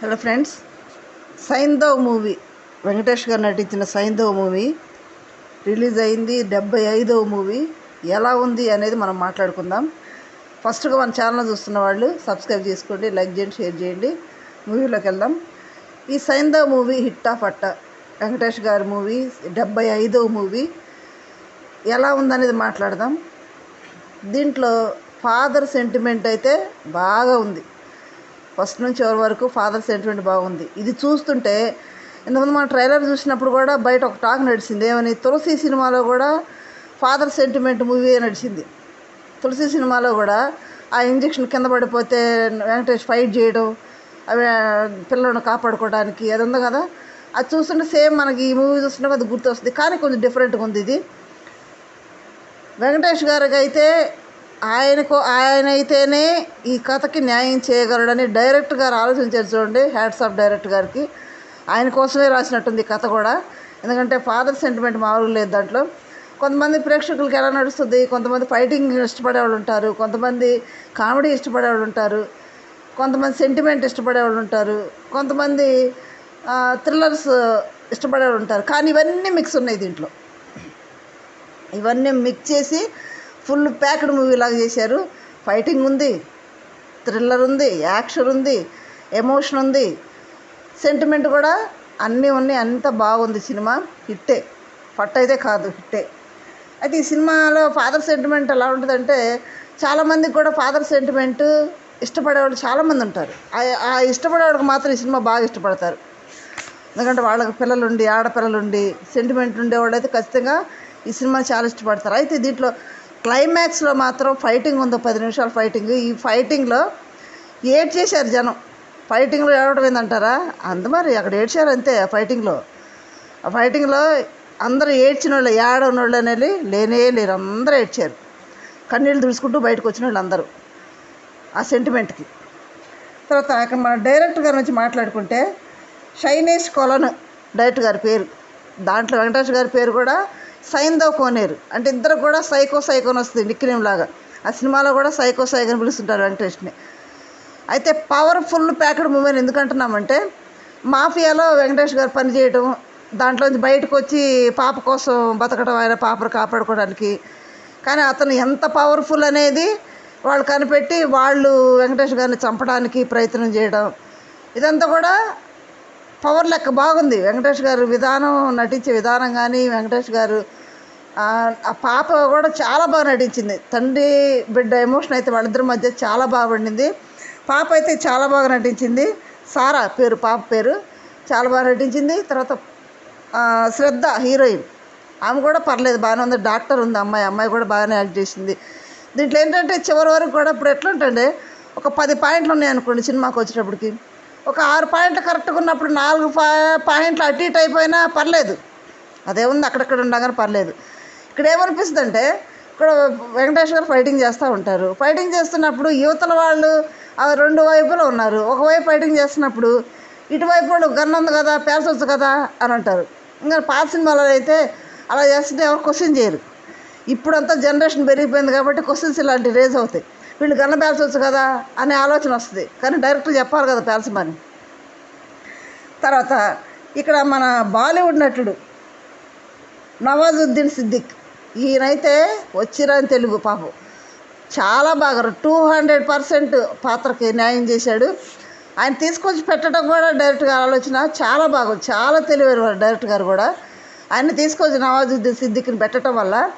Hello friends Saindhav movie Venkatesh garu నటించిన Saindhav movie release అయింది డెబ్బై ఐదవ మూవీ ఎలా ఉంది అనేది మనం మాట్లాడుకుందాం. ఫస్ట్గా మన ఛానల్ చూస్తున్న వాళ్ళు సబ్స్క్రైబ్ చేసుకోండి లైక్ చేయండి షేర్ చేయండి. మూవీలోకి వెళ్దాం. ఈ సైంధవ్ మూవీ హిట్టా అట్ట. వెంకటేష్ గారి మూవీ డెబ్బై ఐదవ మూవీ ఎలా ఉందనేది మాట్లాడదాం. దీంట్లో ఫాదర్ సెంటిమెంట్ అయితే బాగా ఉంది. ఫస్ట్ నుంచి ఎవరి వరకు ఫాదర్ సెంటిమెంట్ బాగుంది. ఇది చూస్తుంటే ఇంతకుముందు మన ట్రైలర్ చూసినప్పుడు కూడా బయట ఒక టాక్ నడిచింది. ఏమని తులసి సినిమాలో కూడా ఫాదర్ సెంటిమెంట్ మూవీ నడిచింది. తులసి సినిమాలో కూడా ఆ ఇంజక్షన్ కింద పడిపోతే వెంకటేష్ ఫైట్ చేయడం అవి పిల్లలను కాపాడుకోవడానికి అది ఉంది కదా. అది చూస్తుంటే సేమ్ మనకి ఈ మూవీ చూస్తుంటే అది గుర్తొస్తుంది. కానీ కొంచెం డిఫరెంట్గా ఉంది ఇది. వెంకటేష్ గారికి అయితే ఆయనకు ఆయన అయితేనే ఈ కథకి న్యాయం చేయగలడని డైరెక్ట్ గారు ఆలోచించారు చూడండి హ్యాట్స్ ఆఫ్ డైరెక్ట్ గారికి. ఆయన కోసమే రాసినట్టుంది ఈ కథ కూడా. ఎందుకంటే ఫాదర్ సెంటిమెంట్ మామూలు లేదు దాంట్లో. కొంతమంది ప్రేక్షకులకి ఎలా నడుస్తుంది కొంతమంది ఫైటింగ్ ఇష్టపడేవాళ్ళు ఉంటారు కొంతమంది కామెడీ ఇష్టపడేవాళ్ళు ఉంటారు కొంతమంది సెంటిమెంట్ ఇష్టపడేవాళ్ళు ఉంటారు కొంతమంది థ్రిల్లర్స్ ఇష్టపడేవాళ్ళు ఉంటారు. కానీ ఇవన్నీ మిక్స్ ఉన్నాయి దీంట్లో. ఇవన్నీ మిక్స్ చేసి ఫుల్ ప్యాక్డ్ మూవీ లాగా చేశారు. ఫైటింగ్ ఉంది థ్రిల్లర్ ఉంది యాక్షన్ ఉంది ఎమోషన్ ఉంది. సెంటిమెంట్ కూడా అన్నీ ఉన్నాయి అంత బాగుంది సినిమా. హిట్టే. పట్ట అయితే కాదు హిట్టే. అయితే ఈ సినిమాలో ఫాదర్ సెంటిమెంట్ ఎలా ఉంటుందంటే చాలామందికి కూడా ఫాదర్ సెంటిమెంట్ ఇష్టపడేవాళ్ళు చాలామంది ఉంటారు. ఆ- ఇష్టపడేవాడికి ఇష్టపడేవాళ్ళకి మాత్రం ఈ సినిమా బాగా ఇష్టపడతారు. ఎందుకంటే వాళ్ళకి పిల్లలుండి ఆడపిల్లలుండి ఆడపిల్లలు ఉండి సెంటిమెంట్ ఉండేవాళ్ళు అయితే ఖచ్చితంగా ఈ సినిమా చాలా ఇష్టపడతారు. అయితే దీంట్లో క్లైమాక్స్లో మాత్రం ఫైటింగ్ ఉంది పది నిమిషాల ఫైటింగ్. ఈ ఫైటింగ్లో ఏడ్ చేశారు జనం. ఫైటింగ్లో ఏడవడం ఏందంటారా? అంత మరి అక్కడ ఏడ్చారు అంతే ఆ ఫైటింగ్లో. ఆ ఫైటింగ్లో అందరూ ఏడ్చిన వాళ్ళు ఏడవని వాళ్ళు అనేది లేనే లేరు అందరూ ఏడ్చారు. కన్నీళ్ళు తుడుచుకుంటూ బయటకు వచ్చిన వాళ్ళు అందరూ ఆ సెంటిమెంట్కి. తర్వాత అక్కడ మన డైరెక్టర్ గారి నుంచి మాట్లాడుకుంటే షైనేష్ కొలను డైరెక్టర్ గారి పేరు దాంట్లో వెంకటేష్ గారి పేరు కూడా సైందవ్ కోనేరు. అంటే ఇద్దరు కూడా సైకో సైకోన్ వస్తుంది నిక్నేమ్ లాగా. ఆ సినిమాలో కూడా సైకో సైకో అని పిలుస్తుంటారు వెంకటేష్ని. అయితే పవర్ఫుల్ ప్యాకెడ్ మూవీ అని ఎందుకంటున్నామంటే మాఫియాలో వెంకటేష్ గారు పనిచేయడం దాంట్లోంచి బయటకు వచ్చి పాప కోసం బతకడం ఆయన పాపను కాపాడుకోవడానికి. కానీ అతను ఎంత పవర్ఫుల్ అనేది వాళ్ళు కనిపెట్టి వాళ్ళు వెంకటేష్ గారిని చంపడానికి ప్రయత్నం చేయడం. ఇదంతా కూడా పవర్ లెక్క బాగుంది. వెంకటేష్ గారు విధానం నటించే విధానం కానీ వెంకటేష్ గారు ఆ పాప కూడా చాలా బాగా నటించింది. తండ్రి బిడ్డ ఎమోషన్ అయితే వాళ్ళిద్దరి మధ్య చాలా బాగా పండింది. పాప అయితే చాలా బాగా నటించింది. సారా పేరు పాప పేరు చాలా బాగా నటించింది. తర్వాత శ్రద్ధ హీరోయిన్. ఆమె కూడా పర్లేదు బాగానే ఉంది. డాక్టర్ ఉంది అమ్మాయి. అమ్మాయి కూడా బాగానే యాక్ట్ చేసింది. దీంట్లో ఏంటంటే చివరి వరకు కూడా ఇప్పుడు ఎట్లా ఒక పది పాయింట్లు ఉన్నాయి అనుకోండి సినిమాకి వచ్చేటప్పటికి. ఒక ఆరు పాయింట్లు కరెక్ట్గా ఉన్నప్పుడు నాలుగు పా పాయింట్లు అటు ఇటు అయిపోయినా పర్లేదు. అదేముంది అక్కడక్కడ ఉండగానే పర్లేదు. ఇక్కడ ఏమనిపిస్తుంది అంటే ఇక్కడ వెంకటేష్ గారు ఫైటింగ్ చేస్తూ ఉంటారు. ఫైటింగ్ చేస్తున్నప్పుడు యువతల వాళ్ళు ఆ రెండు వైపులు ఉన్నారు. ఒకవైపు ఫైటింగ్ చేస్తున్నప్పుడు ఇటువైపు వాళ్ళు గన్ ఉంది కదా పేల్చొచ్చు కదా అని అంటారు. ఇంకా పాత సినిమాలో అయితే అలా చేస్తుంటే ఎవరు క్వశ్చన్ చేయరు. ఇప్పుడంతా జనరేషన్ పెరిగిపోయింది కాబట్టి క్వశ్చన్స్ ఇలాంటివి రేజ్ అవుతాయి. వీళ్ళు గన్న పేల్చవచ్చు కదా అనే ఆలోచన వస్తుంది. కానీ డైరెక్టర్ చెప్పాలి కదా పేల్చమని తర్వాత ఇక్కడ మన బాలీవుడ్ నటుడు నవాజుద్దీన్ సిద్దిక్. ఈయనైతే వచ్చిరాని తెలుగు పాపం. చాలా బాగా టూ హండ్రెడ్ పర్సెంట్ పాత్రకి న్యాయం చేశాడు. ఆయన తీసుకొచ్చి పెట్టడం కూడా డైరెక్ట్ గారు ఆలోచన చాలా బాగా చాలా తెలివైన వారు డైరెక్ట్ గారు కూడా. ఆయన తీసుకొచ్చి నవాజుద్దీన్ సిద్దిక్ని పెట్టడం వల్ల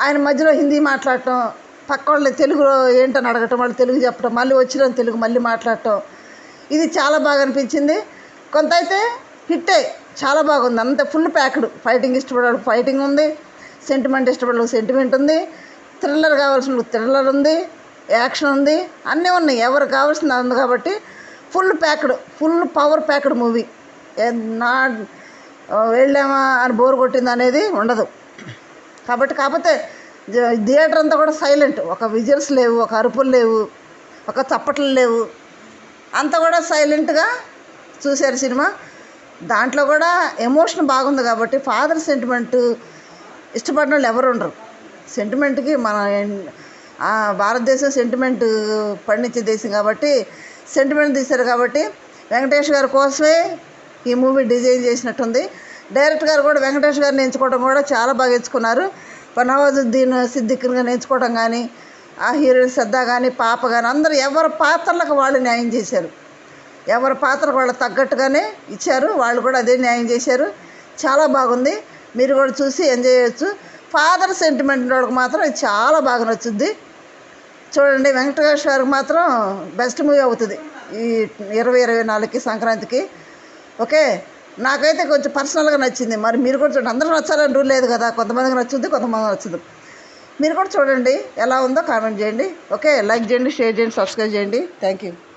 ఆయన మధ్యలో హిందీ మాట్లాడటం పక్క వాళ్ళు తెలుగులో ఏంటని అడగటం వాళ్ళు తెలుగు చెప్పడం మళ్ళీ వచ్చిన తెలుగు మళ్ళీ మాట్లాడటం ఇది చాలా బాగా అనిపించింది. కొంత అయితే హిట్టే చాలా బాగుంది. అంత ఫుల్ ప్యాక్డ్ ఫైటింగ్ ఇష్టపడే ఫైటింగ్ ఉంది. సెంటిమెంట్ ఇష్టపడే సెంటిమెంట్ ఉంది. థ్రిల్లర్ కావాల్సిన థ్రిల్లర్ ఉంది. యాక్షన్ ఉంది. అన్నీ ఉన్నాయి. ఎవరు కావాల్సింది ఉంది కాబట్టి full packed full power packed movie నా వెళ్ళామా అని బోర్ కొట్టింది అనేది ఉండదు. కాబట్టి కాకపోతే థియేటర్ అంతా కూడా సైలెంట్ ఒక విజువల్స్ లేవు ఒక అరుపులు లేవు ఒక చప్పట్లు లేవు. అంతా కూడా సైలెంట్గా చూశారు సినిమా. దాంట్లో కూడా ఎమోషన్ బాగుంది కాబట్టి ఫాదర్ సెంటిమెంటు ఇష్టపడిన వాళ్ళు ఎవరు ఉండరు సెంటిమెంట్కి మన భారతదేశం సెంటిమెంట్ పండించే దేశం కాబట్టి సెంటిమెంట్ తీశారు కాబట్టి వెంకటేష్ గారి కోసమే ఈ మూవీ డిజైన్ చేసినట్టుంది. డైరెక్టర్ గారు కూడా వెంకటేష్ గారిని ఎంచుకోవడం కూడా చాలా బాగా ఎంచుకున్నారు. నవాజుద్దీన్ సిద్దిక్ని ఎంచుకోవడం కానీ ఆ హీరోయిన్ శ్రద్ధ కానీ పాప కానీ అందరూ ఎవరి పాత్రలకు వాళ్ళు న్యాయం చేశారు. ఎవరి పాత్రకు వాళ్ళు తగ్గట్టుగానే ఇచ్చారు. వాళ్ళు కూడా అదే న్యాయం చేశారు. చాలా బాగుంది. మీరు కూడా చూసి ఎంజాయ్ చేయొచ్చు. ఫాదర్ సెంటిమెంట్ వాళ్ళకి మాత్రం ఇది చాలా బాగా నచ్చుద్ది. చూడండి వెంకటేష్ గారికి మాత్రం బెస్ట్ మూవీ అవుతుంది. ఈ ఇరవై ఇరవై నాలుగుకి సంక్రాంతికి. ఓకే? నాకైతే కొంచెం పర్సనల్గా నచ్చింది. మరి మీరు కూడా చూడండి. అందరూ నచ్చాలని రూల్ లేదు కదా. కొంతమందికి నచ్చుద్ది కొంతమంది నచ్చుద్ది మీరు కూడా చూడండి ఎలా ఉందో కామెంట్ చేయండి. ఓకే? లైక్ చేయండి షేర్ చేయండి సబ్స్క్రైబ్ చేయండి. Thank you